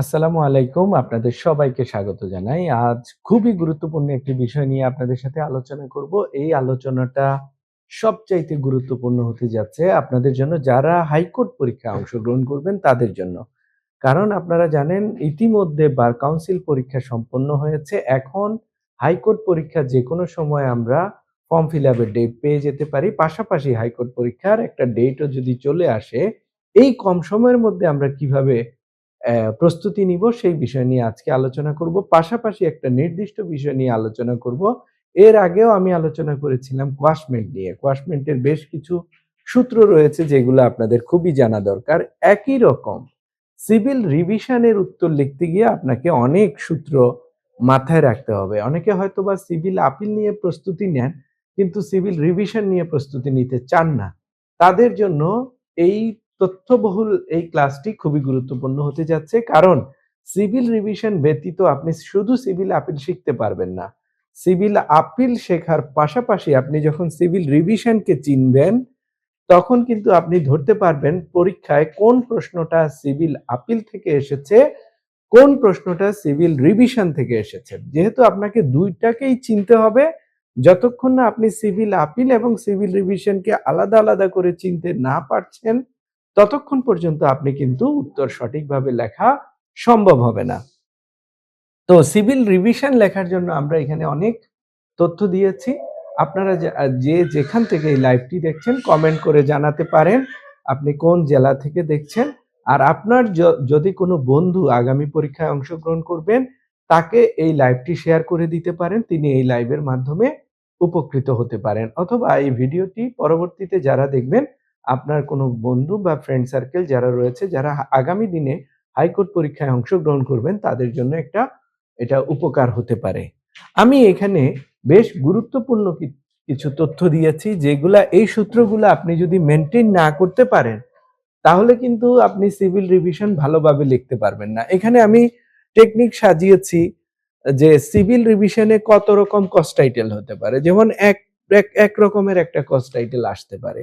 আসসালামু আলাইকুম। আপনাদের সবাইকে স্বাগত জানাই। আজ খুবই গুরুত্বপূর্ণ একটি বিষয় নিয়ে আপনাদের সাথে আলোচনা করব। এই আলোচনাটা সবচাইতে গুরুত্বপূর্ণ হতে যাচ্ছে আপনাদের জন্য যারা হাইকোর্ট পরীক্ষায় অংশগ্রহণ করবেন তাদের জন্য। কারণ আপনারা জানেন, ইতিমধ্যে বার কাউন্সিল পরীক্ষা সম্পন্ন হয়েছে। এখন হাইকোর্ট পরীক্ষা যে কোনো সময় আমরা ফর্ম ফিল আপের ডেট পেয়ে যেতে পারি। পাশাপাশি হাইকোর্ট পরীক্ষার একটা ডেটও যদি চলে আসে, এই কম সময়ের মধ্যে আমরা কীভাবে প্রস্তুতি নিব সেই বিষয় নিয়ে আজকে আলোচনা করব। পাশাপাশি একটা নির্দিষ্ট বিষয় নিয়ে আলোচনা করব। এর আগেও আমি আলোচনা করেছিলাম কোয়াশমেন্ট নিয়ে। কোয়াশমেন্টের বেশ কিছু সূত্র রয়েছে যেগুলো আপনাদের খুবই জানা দরকার। একই রকম সিভিল রিভিশনের উত্তর লিখতে গিয়ে আপনাকে অনেক সূত্র মাথায় রাখতে হবে। অনেকে হয়তোবা সিভিল আপিল নিয়ে প্রস্তুতি নেন, কিন্তু সিভিল রিভিশন নিয়ে প্রস্তুতি নিতে চান না। তাদের জন্য এই তথ্যবহুল এই ক্লাসটি খুবই গুরুত্বপূর্ণ হতে যাচ্ছে। কারণ সিভিল রিভিশন ব্যতীত আপনি শুধু সিভিল আপিল শিখতে পারবেন না। সিভিল আপিল শেখার পাশাপাশি আপনি যখন সিভিল রিভিশনকে চিনবেন, তখন কিন্তু আপনি ধরতে পারবেন পরীক্ষায় কোন প্রশ্নটা সিভিল আপিল থেকে এসেছে, কোন প্রশ্নটা সিভিল রিভিশন থেকে এসেছে। যেহেতু আপনাকে দুইটাকেই চিনতে হবে, যতক্ষণ না আপনি সিভিল আপিল এবং সিভিল রিভিশনকে আলাদা, আলাদা করে চিনতে না পারছেন, ততক্ষণ পর্যন্ত আপনি কিন্তু উত্তর সঠিকভাবে লেখা সম্ভব হবে না। তো সিভিল রিভিশন লেখার জন্য আমরা এখানে অনেক তথ্য দিয়েছি। আপনারা যে যেখান থেকে এই লাইভটি দেখছেন কমেন্ট করে জানাতে পারেন, আপনি কোন জেলা থেকে দেখছেন। আর আপনার যদি কোনো বন্ধু আগামী পরীক্ষায় অংশগ্রহণ করবেন, তাকে এই লাইভটি শেয়ার করে দিতে পারেন। তিনি এই লাইভের মাধ্যমে উপকৃত হতে পারেন। অথবা এই ভিডিওটি পরবর্তীতে যারা দেখবেন, আপনার কোনো বন্ধু বা ফ্রেন্ড সার্কেল যারা রয়েছে, যারা আগামী দিনে হাইকোর্ট পরীক্ষায় অংশগ্রহণ করবেন, তাদের জন্য একটা এটা উপকার হতে পারে। আমি এখানে বেশ গুরুত্বপূর্ণ কিছু তথ্য দিয়েছি, যেগুলা এই সূত্রগুলো আপনি যদি মেইনটেইন না করতে পারেন, তাহলে কিন্তু আপনি সিভিল রিভিশন ভালোভাবে লিখতে পারবেন না। এখানে আমি টেকনিক সাজিয়েছি যে সিভিল রিভিশনে কত রকম কস্ট টাইটেল হতে পারে। যেমন এক এক রকমের একটা কস্ট টাইটেল আসতে পারে।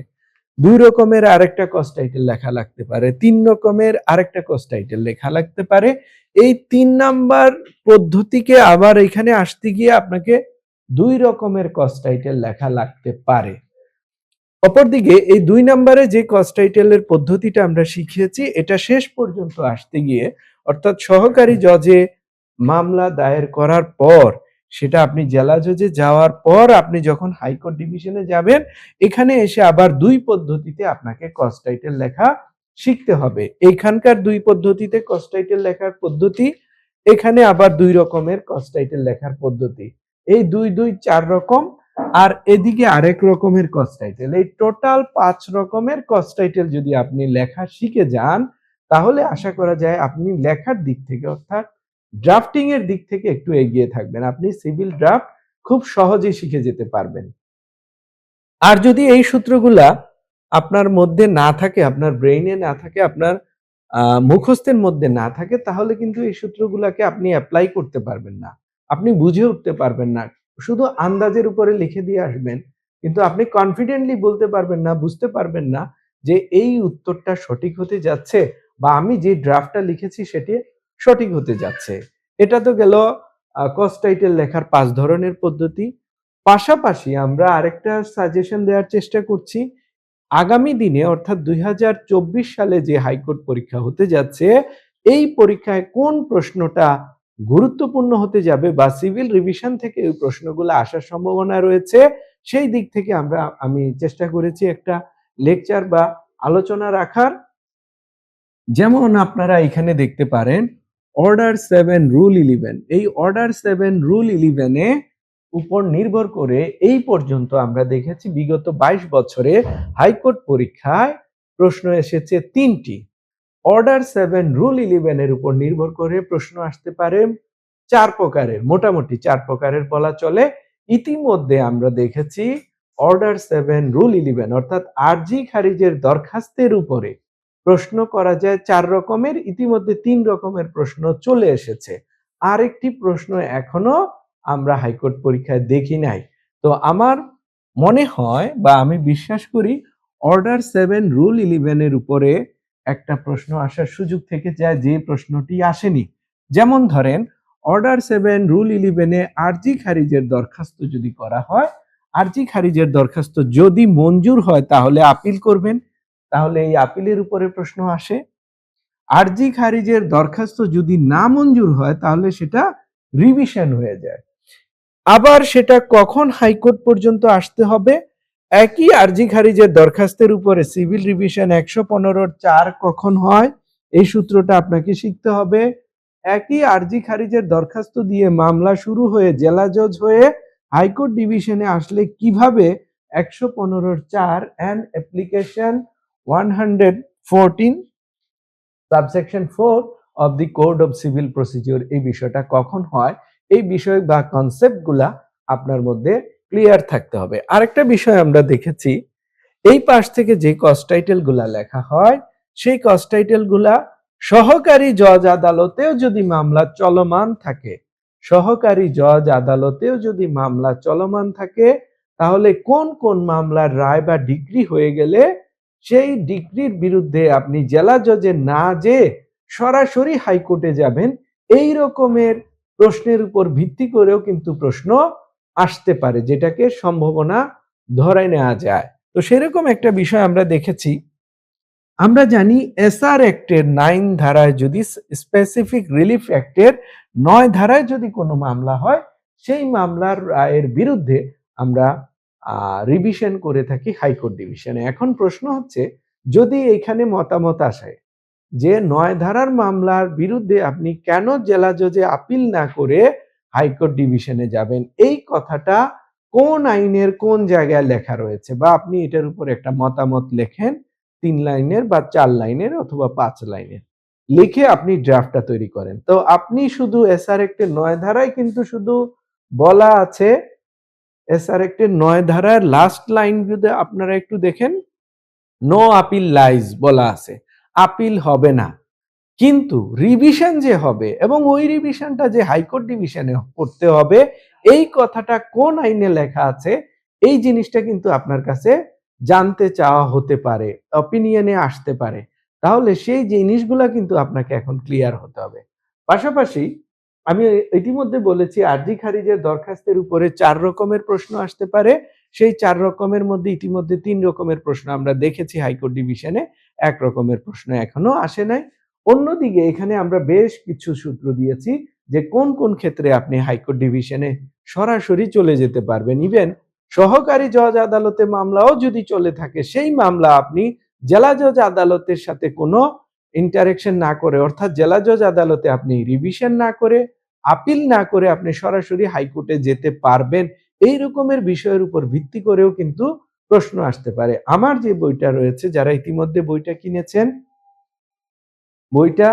২ রকমের আরেকটা কস্ট টাইটেল লেখা লাগতে পারে। তিন রকমের আরেকটা কস্ট টাইটেল লেখা লাগতে পারে। এই তিন নাম্বার পদ্ধতিকে আবার এখানে আসতে গিয়ে আপনাকে দুই রকমের কস্ট টাইটেল লেখা লাগতে পারে। অপরদিকে এই দুই নাম্বারে যে কস্ট টাইটেলের পদ্ধতিটা আমরা শিখিয়েছি, এটা শেষ পর্যন্ত আসতে গিয়ে অর্থাৎ সহকারী জজে মামলা দায়ের করার পর, সেটা আপনি জেলা জজে যাওয়ার পর আপনি যখন হাইকোর্ট ডিভিশনে যাবেন, এখানে এসে আবার দুই পদ্ধতিতে আপনাকে কস্ট টাইটেল লেখা শিখতে হবে। এইখানকার দুই পদ্ধতিতে কস্ট টাইটেল লেখার পদ্ধতি, এখানে আবার দুই রকমের কস্ট টাইটেল লেখার পদ্ধতি। এই ২, ২ ৪ রকম আর এদিকে আরেক রকমের কস্ট টাইটেল। এই টোটাল পাঁচ রকমের কস্ট টাইটেল যদি আপনি লেখা শিখে যান, তাহলে আশা করা যায় আপনি লেখার দিক থেকে অর্থাৎ ড্রাফটিং এর দিক থেকে একটু এগিয়ে থাকবেন। আপনি সিভিল ড্রাফট খুব সহজেই শিখে যেতে পারবেন। আর যদি এই সূত্রগুলা আপনার মধ্যে না থাকে, আপনার ব্রেইনে না থাকে, আপনার মুখস্থের মধ্যে না থাকে, তাহলে কিন্তু এই সূত্রগুলাকে আপনি অ্যাপ্লাই করতে পারবেন না। আপনি বুঝে উঠতে পারবেন না। শুধু আন্দাজের উপরে লিখে দিয়ে আসবেন। কিন্তু আপনি কনফিডেন্টলি বলতে পারবেন না, বুঝতে পারবেন না যে এই উত্তরটা সঠিক হতে যাচ্ছে বা আমি যে ড্রাফটটা লিখেছি সেটি সঠিক হতে যাচ্ছে। এটা তো গেল আ কস্ট টাইটেল লেখার পাঁচ ধরনের পদ্ধতি। পাশাপাশি আমরা আরেকটা সাজেশন দেওয়ার চেষ্টা করছি। আগামী দিনে অর্থাৎ ২০২৪ সালে যে হাইকোর্ট পরীক্ষা হতে যাচ্ছে, এই পরীক্ষায় কোন প্রশ্নটা গুরুত্বপূর্ণ হতে যাবে বা সিভিল রিভিশন থেকে ওই প্রশ্নগুলো আসার সম্ভাবনা রয়েছে, সেই দিক থেকে আমরা আমি চেষ্টা করেছি একটা লেকচার বা আলোচনা রাখার। যেমন আপনারা এখানে দেখতে পারেন অর্ডার সেভেন রুল ১১ এই অর্ডার সেভেন রুল ১১ এ উপর নির্ভর করে এই পর্যন্ত আমরা দেখেছি বিগত ২২ বছরে হাইকোর্ট পরীক্ষায় প্রশ্ন এসেছে তিনটি অর্ডার সেভেন রুল ১১ এর উপর নির্ভর করে প্রশ্ন আসতে পারে চার প্রকারের, মোটামুটি চার প্রকারের বলা চলে। ইতিমধ্যে আমরা দেখেছি অর্ডার সেভেন রুল ১১ অর্থাৎ আরজি খারিজের দরখাস্তের উপরে প্রশ্ন করা যায় ৪ রকমের, ইতিমধ্যে ৩ রকমের প্রশ্ন চলে এসেছে। আরেকটি প্রশ্ন এখনও আমরা হাইকোর্ট পরীক্ষায় দেখি নাই। তো আমার মনে হয় বা আমি বিশ্বাস করি অর্ডার ৭ রুল ১১ এর উপরে একটা প্রশ্ন আসার সুযোগ থেকে যায় যে প্রশ্নটি আসেনি যেমন ধরেন অর্ডার সেভেন রুল ইলেভেনে আরজি খারিজের দরখাস্ত যদি করা হয় আরজি খারিজের দরখাস্ত যদি মঞ্জুর হয় তাহলে আপিল করবেন তাহলে এই আপিলের উপরে প্রশ্ন আসে, আরজি খারিজের দরখাস্ত যদি না মঞ্জুর হয়, তাহলে সেটা রিভিশন হয়ে যায়। আবার সেটা কখন হাইকোর্ট পর্যন্ত আসতে হবে? একই আরজি খারিজের দরখাস্তের উপরে সিভিল রিভিশন একশো পনেরোর চার কখন হয়? এই সূত্রটা আপনাকে শিখতে হবে। একই আরজি খারিজের দরখাস্ত দিয়ে মামলা শুরু হয়ে জেলা জজ হয়ে হাইকোর্ট ডিভিশনে আসলে কীভাবে একশো পনেরোর চার and application one hundred fourteen subsection four of the code of civil procedure এই বিষয়টা কখন হয়? এই বিষয় বা কনসেপ্টগুলা আপনার মধ্যে ক্লিয়ার থাকতে হবে। আরেকটা বিষয় আমরা দেখেছি, এই পাশ থেকে যে কস্ট টাইটেলগুলা লেখা হয়, সেই কস্ট টাইটেলগুলা সহকারী জজ আদালতেও যদি মামলা চলমান থাকে, সহকারী জজ আদালতেও যদি মামলা চলমান থাকে, তাহলে কোন কোন মামলার রায় বা ডিগ্রি হয়ে গেলে সেই ডিগ্রির বিরুদ্ধে আপনি জেলা জজে না যে সরাসরি হাইকোর্টে যাবেন, এই রকমের প্রশ্নের উপর ভিত্তি করেও কিন্তু প্রশ্ন আসতে পারে, যেটাকে সম্ভাবনা ধরে নেওয়া যায়। তো সেরকম একটা বিষয় আমরা দেখেছি। আমরা জানি এসআর অ্যাক্টের নাইন ধারায় যদি স্পেসিফিক রিলিফ অ্যাক্টের নয় ধারায় যদি কোনো মামলা হয়, সেই মামলার রায়ের বিরুদ্ধে আমরা রিভিশন করে থাকি হাইকোর্ট ডিভিশনে এখন প্রশ্ন হচ্ছে, যদি এখানে মতামত আসে যে নয় ধারার মামলার বিরুদ্ধে আপনি কেন জেলা জজে আপিল না করে হাইকোর্ট ডিভিশনে যাবেন, এই কথাটা কোন আইনের কোন জায়গায় লেখা রয়েছে? বা আপনি এটার উপর একটা মতামত লেখেন, তিন লাইনের বা চার লাইনের অথবা পাঁচ লাইনের, লিখে আপনি ড্রাফটটা তৈরি করেন। তো আপনি শুধু এসআর একটি নয় ধারায় কিন্তু শুধু বলা আছে এসআর একটি নয় ধারার লাস্ট লাইন যদি আপনারা একটু দেখেন নো আপিল লাইজ বলা আছে। আপিল হবে না। কিন্তু রিভিশন যে হবে এবং ওই রিভিশনটা যে হাইকোর্ট ডিভিশনে করতে হবে, এই কথাটা কোন আইনে লেখা আছে, এই জিনিসটা কিন্তু আপনার কাছে জানতে চাওয়া হতে পারে অপিনিয়নে আসতে পারে। তাহলে সেই জিনিসগুলা কিন্তু আপনাকে এখন ক্লিয়ার হতে হবে। পাশাপাশি আমি ইতিমধ্যে বলেছি, আরজি খারিজের দরখাস্তের উপরে চার রকমের প্রশ্ন আসতে পারে। সেই চার রকমের মধ্যে ইতিমধ্যে তিন রকমের প্রশ্ন আমরা দেখেছি হাইকোর্ট ডিভিশনে। এক রকমের প্রশ্ন এখনও আসে নাই। অন্যদিকে এখানে আমরা বেশ কিছু সূত্র দিয়েছি যে কোন কোন ক্ষেত্রে আপনি হাইকোর্ট ডিভিশনে সরাসরি চলে যেতে পারবেন। ইভেন সহকারী জজ আদালতে মামলাও যদি চলে থাকে, সেই মামলা আপনি জেলা জজ আদালতের সাথে কোনো ইন্টারেকশন না করে, অর্থাৎ জেলা জজ আদালতে আপনি রিভিশন না করে আপিল না করে আপনি সরাসরি হাইকোর্টে যেতে পারবেন, এই রকমের বিষয়ের উপর ভিত্তি করেও কিন্তু প্রশ্ন আসতে পারে। আমার যে বইটা রয়েছে, যারা ইতিমধ্যে বইটা কিনেছেন, বইটা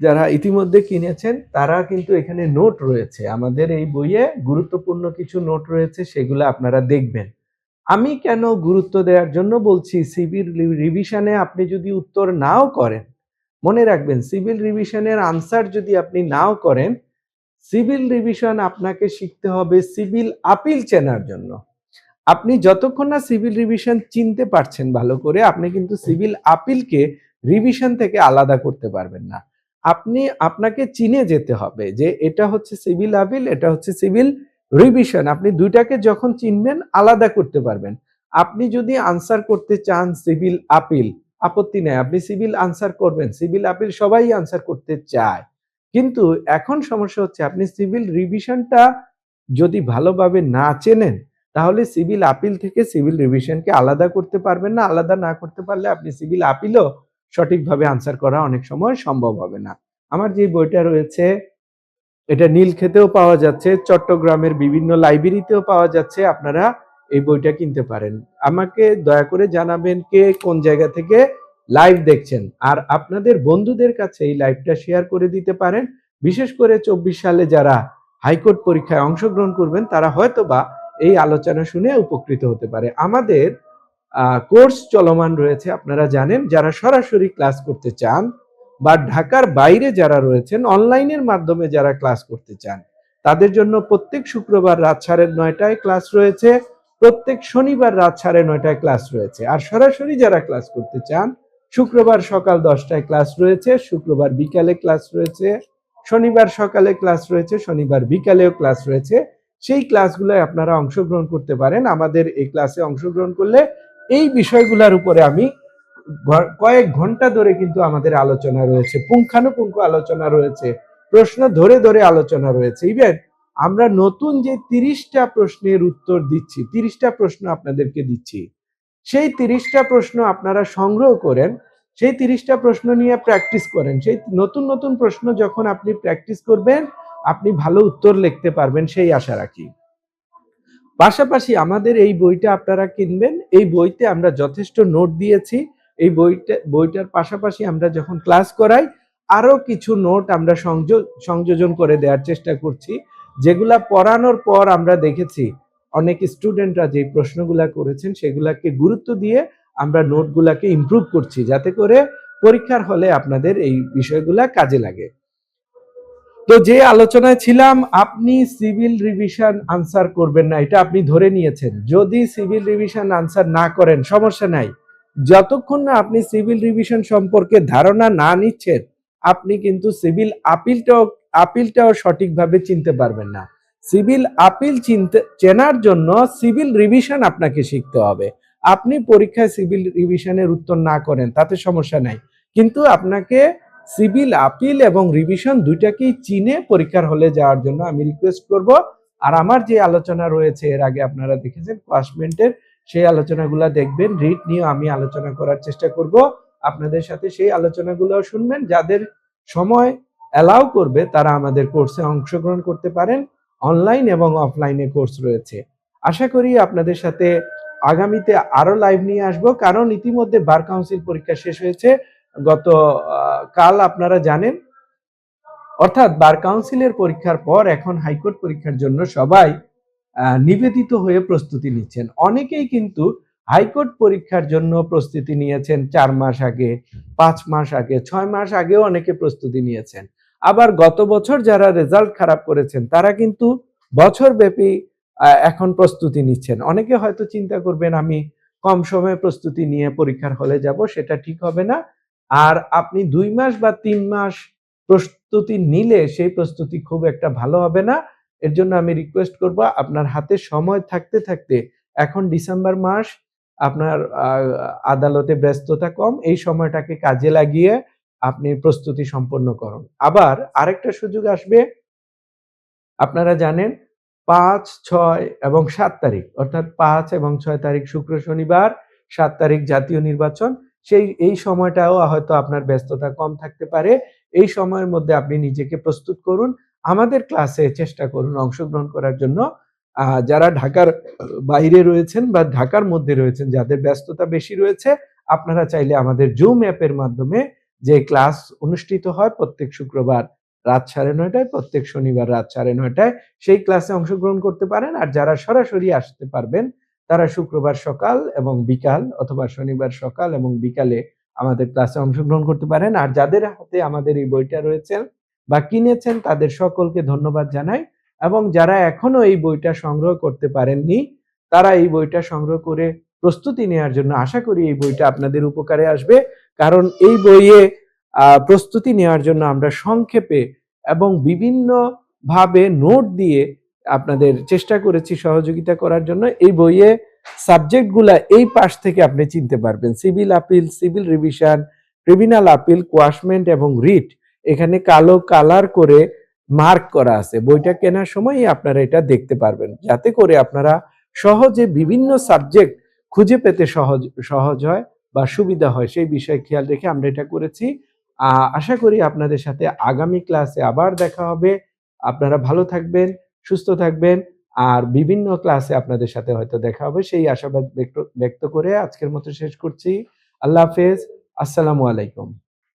যারা ইতিমধ্যে কিনেছেন, তারা কিন্তু এখানে নোট রয়েছে। আমাদের এই বইয়ে গুরুত্বপূর্ণ কিছু নোট রয়েছে, সেগুলো আপনারা দেখবেন। আমি কেন গুরুত্ব দেওয়ার জন্য বলছি সিভিল রিভিশনে আপনি যদি উত্তর নাও করেন মনে রাখবেন, সিভিল রিভিশনের আনসার যদি আপনি নাও করেন, সিভিল রিভিশন আপনাকে শিখতে হবে সিভিল আপিল চেনার জন্য। আপনি যতক্ষণ না সিভিল রিভিশন চিনতে পারছেন ভালো করে, আপনি কিন্তু সিভিল আপিলকে রিভিশন থেকে আলাদা করতে পারবেন না। আপনি, আপনাকে চিনে যেতে হবে যে এটা হচ্ছে সিভিল আপিল, এটা হচ্ছে সিভিল রিভিশন। আপনি দুইটাকে যখন চিনবেন, আলাদা করতে পারবেন। আপনি যদি আনসার করতে চান সিভিল আপিল আপত্তি নেই। আপনি সিভিল আনসার করবেন। সিভিল আপিল সবাই আনসার করতে চায়। কিন্তু এখন সমস্যা হচ্ছে, আপনি সিভিল রিভিশনটা যদি ভালোভাবে না চেনেন, তাহলে সিভিল আপিল থেকে সিভিল রিভিশনকে আলাদা করতে পারবেন না। আলাদা না করতে পারলে আপনি সিভিল আপিলও সঠিকভাবে আনসার করা অনেক সময় সম্ভব হবে না। আমার যে বইটা রয়েছে, এটা নীলক্ষেতেও পাওয়া যাচ্ছে, চট্টগ্রামের বিভিন্ন লাইব্রেরিতেও পাওয়া যাচ্ছে। আপনারা এই বইটা কিনতে পারেন। আমাকে দয়া করে জানাবেন কে কোন জায়গা থেকে লাইভ দেখছেন। আর আপনাদের বন্ধুদের কাছে এই লাইভটা শেয়ার করে দিতে পারেন। বিশেষ করে চব্বিশ সালে যারা হাইকোর্ট পরীক্ষায় অংশগ্রহণ করবেন, তারা হয়তো বা এই আলোচনা শুনে উপকৃত হতে পারে। আমাদের কোর্স চলমান রয়েছে, আপনারা জানেন। যারা সরাসরি ক্লাস করতে চান বা ঢাকার বাইরে যারা রয়েছেন অনলাইনের মাধ্যমে যারা ক্লাস করতে চান, তাদের জন্য প্রত্যেক শুক্রবার রাত সাড়ে নয়টায় ক্লাস রয়েছে। প্রত্যেক শনিবার রাত সাড়ে নয়টায় ক্লাস রয়েছে। আর সরাসরি যারা ক্লাস করতে চান, শুক্রবার সকাল দশটায় ক্লাস রয়েছে, শুক্রবার বিকালে ক্লাস রয়েছে, শনিবার সকালে ক্লাস রয়েছে, শনিবার বিকালেও ক্লাস রয়েছে। সেই ক্লাসগুলোয় আপনারা অংশগ্রহণ করতে পারেন। আমাদের এই ক্লাসে অংশগ্রহণ করলে এই বিষয়গুলোর উপরে আমি কয়েক ঘণ্টা ধরে কিন্তু আমাদের আলোচনা রয়েছে। পুঙ্খানুপুঙ্খ আলোচনা রয়েছে। প্রশ্ন ধরে ধরে আলোচনা রয়েছে। ইভেন আমরা নতুন যে তিরিশটা প্রশ্নের উত্তর দিচ্ছি, তিরিশটা প্রশ্ন আপনাদেরকে দিচ্ছি, সেই তিরিশটা প্রশ্ন আপনারা সংগ্রহ করেন, সেই তিরিশটা প্রশ্ন নিয়ে প্র্যাকটিস করেন, সেই নতুন নতুন প্রশ্ন যখন আপনি প্র্যাকটিস করবেন, আপনি ভালো উত্তর লিখতে পারবেন সেই আশা রাখি। পাশাপাশি আমাদের এই বইটা আপনারা কিনবেন, এই বইতে আমরা যথেষ্ট নোট দিয়েছি, এই বইটা, বইটার পাশাপাশি আমরা যখন ক্লাস করাই আরও কিছু নোট আমরা সংযোজন করে দেওয়ার চেষ্টা করছি। যেগুলা পড়ানোর পর আমরা দেখেছি, অনেক স্টুডেন্টরা যে প্রশ্নগুলা করেছেন সেগুলাকে গুরুত্ব দিয়ে আমরা নোটগুলাকে ইমপ্রুভ করছি যাতে করে পরীক্ষার হলে আপনাদের এই বিষয়গুলা কাজে লাগে। তো যে আলোচনায় ছিলাম, আপনি সিভিল রিভিশন আনসার করবেন না, এটা আপনি ধরে নিয়েছেন। যদি সিভিল রিভিশন আনসার না করেন, সমস্যা নাই। যতক্ষণ না আপনি সিভিল রিভিশন সম্পর্কে ধারণা না নিচ্ছেন, আপনি কিন্তু সিভিল আপিলটাও আপিলটাও সঠিকভাবে চিনতে পারবেন না। সিভিল আপিল চিনতে, চেনার জন্য সিভিল রিভিশন আপনাকে শিখতে হবে। আপনি পরীক্ষায় সিভিল রিভিশনের উত্তর না করেন, তাতে সমস্যা নাই। কিন্তু আপনাকে সিভিল আপিল এবং রিভিশন দুইটাকেই চিনে পরীক্ষার হলে যাওয়ার জন্য আমি রিকোয়েস্ট করব। আর আমার যে আলোচনা রয়েছে, এর আগে আপনারা দেখেছেন ক্লাসমেন্টের সেই আলোচনাগুলো দেখবেন, রিট নিয়ে আমি আলোচনা করার চেষ্টা করব। আপনাদের সাথে সেই আলোচনাগুলো শুনবেন, যাদের সময় অ্যালাউ করবে, তারা আমাদের কোর্সে অংশগ্রহণ করতে পারেন অনলাইন এবং অফলাইনে কোর্স রয়েছে। আশা করি আপনাদের সাথে আগামীতে আরও লাইভ নিয়ে আসব, কারণ ইতিমধ্যে বার কাউন্সিল পরীক্ষা শেষ হয়েছে। গত কাল আপনারা জানেন, অর্থাৎ বার কাউন্সিলের পরীক্ষার পর এখন হাইকোর্ট পরীক্ষার জন্য সবাই নিবেদিত হয়ে প্রস্তুতি নিচ্ছেন। অনেকেই কিন্তু হাইকোর্ট পরীক্ষার জন্য প্রস্তুতি নিয়েছেন চার মাস আগে, পাঁচ মাস আগে, ছয় মাস আগেও অনেকে প্রস্তুতি নিয়েছেন। আবার গত বছর যারা রেজাল্ট খারাপ করেছেন, তারা কিন্তু বছর ব্যাপী এখন প্রস্তুতি নিচ্ছেন। অনেকে হয়তো চিন্তা করবেন, আমি কম সময়ে প্রস্তুতি নিয়ে পরীক্ষার হলে যাব, সেটা ঠিক হবে না। আর আপনি দুই মাস বা তিন মাস প্রস্তুতি নিলে সেই প্রস্তুতি খুব একটা ভালো হবে না। এর জন্য আমি রিকোয়েস্ট করব, আপনার হাতে সময় থাকতে থাকতে, এখন ডিসেম্বর মাস, আপনার আদালতে ব্যস্ততা কম, এই সময়টাকে কাজে লাগিয়ে আপনি প্রস্তুতি সম্পন্ন করুন। আবার আরেকটা সুযোগ আসবে। আপনারা জানেন, পাঁচ, ছয় এবং সাত তারিখ, অর্থাৎ পাঁচ এবং ছয় তারিখ শুক্র, শনিবার, সাত তারিখ জাতীয় নির্বাচন, সেই, এই সময়টাও হয়তো আপনার ব্যস্ততা কম থাকতে পারে। এই সময়ের মধ্যে আপনি নিজেকে প্রস্তুত করুন। আমাদের ক্লাসে চেষ্টা করুন অংশগ্রহণ করার জন্য। যারা ঢাকার বাইরে রয়েছেন বা ঢাকার মধ্যে রয়েছেন, যাদের ব্যস্ততা বেশি রয়েছে, আপনারা চাইলে আমাদের জুম অ্যাপের মাধ্যমে যে ক্লাস অনুষ্ঠিত হয় প্রত্যেক শুক্রবার রাত সাড়ে নয়টায়, প্রত্যেক শনিবার রাত সাড়ে নয়টায়, সেই ক্লাসে অংশগ্রহণ করতে পারেন। আর যারা সরাসরি আসতে পারবেন, তারা শুক্রবার সকাল এবং বিকাল অথবা শনিবার সকাল এবং বিকালে আমাদের ক্লাসে অংশগ্রহণ করতে পারেন। আর যাদের হাতে আমাদের এই বইটা রয়েছে বা কিনেছেন, তাদের সকলকে ধন্যবাদ জানাই। এবং যারা এখনও এই বইটা সংগ্রহ করতে পারেননি, তারা এই বইটা সংগ্রহ করে প্রস্তুতি নেওয়ার জন্য আশা করি এই বইটা আপনাদের উপকারে আসবে। কারণ এই বইয়ে প্রস্তুতি নেওয়ার জন্য আমরা সংক্ষেপে এবং বিভিন্ন ভাবে নোট দিয়ে আপনাদের চেষ্টা করেছি সহযোগিতা করার জন্য। এই বইয়ে সাবজেক্টগুলা এই পাশ থেকে আপনি চিনতে পারবেন। Civil appeal, civil revision, criminal appeal, quashment এবং রিট। এখানে কালো কালার করে মার্ক করা আছে। বইটা কেনার সময়ই আপনারা এটা দেখতে পারবেন। যাতে করে আপনারা সহজে বিভিন্ন সাবজেক্ট খুঁজে পেতে সহজ সহজ হয়। বা সুবিধা হয়, সেই বিষয়ে খেয়াল রেখে আমরা এটা করেছি। আশা করি আপনাদের সাথে আগামী ক্লাসে আবার দেখা হবে। আপনারা ভালো থাকবেন, সুস্থ থাকবেন, আর বিভিন্ন ক্লাসে আপনাদের সাথে হয়তো দেখা হবে। সেই আশাবাদ ব্যক্ত করে আজকের মতো শেষ করছি। আল্লাহ হাফেজ। আসসালামু আলাইকুম।